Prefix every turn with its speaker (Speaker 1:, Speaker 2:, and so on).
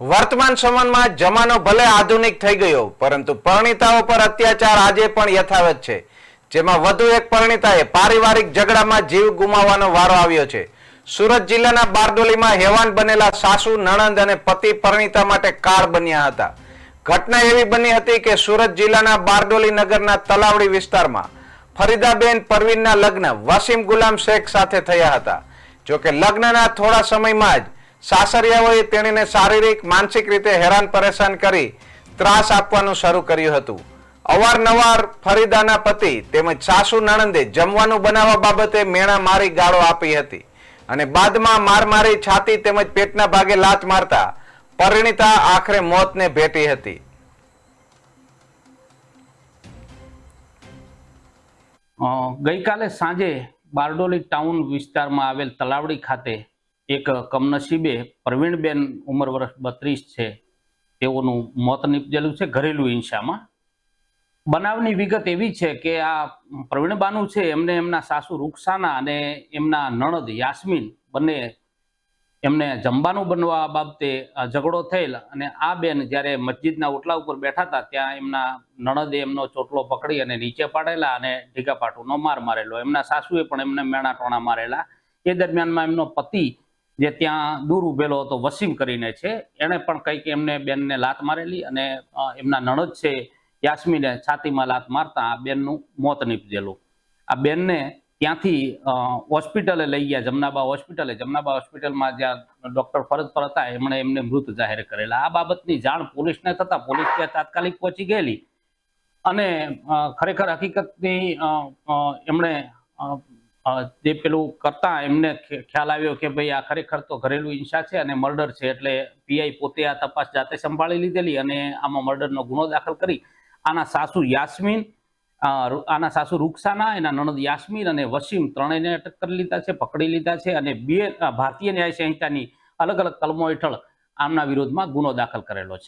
Speaker 1: વર્તમાન સમયમાં જમાનો ભલે આધુનિક થઈ ગયો, પરંતુ પરણિતાઓ પર અત્યાચાર આજે પણ યથાવત છે. જેમાં વધુ એક પરણિતાએ પારિવારિક ઝઘડામાં જીવ ગુમાવવાનો વારો આવ્યો છે. સુરત જિલ્લાના બારડોલીમાં હેવાન બનેલા સાસુ, નણંદ અને પતિ પરણિતા માટે કાર બન્યા હતા. ઘટના એવી બની હતી કે સુરત જિલ્લાના બારડોલી નગરના તલાવડી વિસ્તારમાં ફરીદાબેન પરવીનના લગ્ન વસીમ ગુલામ શેખ સાથે થયા હતા. જોકે લગ્નના થોડા સમયમાં જ સાસરિયાઓએ તેણીને શારીરિક, માનસિક રીતે હેરાન, પરેશાન કરી ત્રાસ આપવાનું શરૂ કર્યું હતું. અવારનવાર ફરીદાના પતિ તેમજ સાસુ નણંદે જમવાનું બનાવવા બાબતે મેણા મારી ગાળો આપી હતી અને બાદમાં માર મારી છાતી તેમજ પેટના ભાગે લાત મારતા પરિણીતા આખરે મોતને ભેટી હતી.
Speaker 2: ગઈકાલે સાંજે બારડોલી ટાઉન વિસ્તારમાં આવેલ તલાવડી ખાતે એક કમનસીબે પ્રવીણબેન ઉંમર વર્ષ બત્રીસ છે. તેઓનું મોત નીપજેલું છે ઘરેલું હિંસામાં. બનાવની વિગત એવી છે કે આ પ્રવીણબાનું છે, એમને એમના સાસુ રૂકસાના અને એમના નણદ યાસ્મીન બંને એમને જમવાનું બનવા બાબતે ઝઘડો થયેલ અને આ બેન જ્યારે મસ્જિદના ઓટલા ઉપર બેઠા હતા, ત્યાં એમના નણદે એમનો ચોટલો પકડી અને નીચે પાડેલા અને ઢીકાપાટુનો માર મારેલો. એમના સાસુએ પણ એમને મેણા ટોણા મારેલા. એ દરમિયાનમાં એમનો પતિ જે ત્યાં દૂર ઉભેલો હતો, વસીમ કરીને છે. એણે પણ કંઈક એમને બેનને લાત મારેલી અને એમના નણદ છે યાસ્મીને છાતીમાં લાત મારતા આ બેનનું મોત નીપજેલું. આ બેનને ત્યાંથી હોસ્પિટલે લઈ ગયા, જમનાબા હોસ્પિટલે. જમનાબા હોસ્પિટલમાં જ્યાં ડૉક્ટર ફરજ પર હતા, એમણે એમને મૃત જાહેર કરેલા. આ બાબતની જાણ પોલીસને થતા પોલીસ ત્યાં તાત્કાલિક પહોંચી ગયેલી. અને ખરેખર હકીકતની એમણે જે પેલું કરતા એમને ખ્ય- ખ્યાલ આવ્યો કે ભાઈ આ ખરેખર તો ઘરેલું હિંસા છે અને મર્ડર છે એટલે પીઆઈ પોતે આ તપાસ જાતે સંભાળી લીધેલી અને આમાં મર્ડરનો ગુનો દાખલ કરી. આના સાસુ યાસ્મીન આના સાસુ રૂકસાના, એના નણદ યાસ્મીન અને વસીમ ત્રણેયને અટક કરી લીધા છે, પકડી લીધા છે અને બે ભારતીય ન્યાય સંહિતાની અલગ અલગ કલમો હેઠળ આમના વિરોધમાં ગુનો દાખલ કરેલો છે.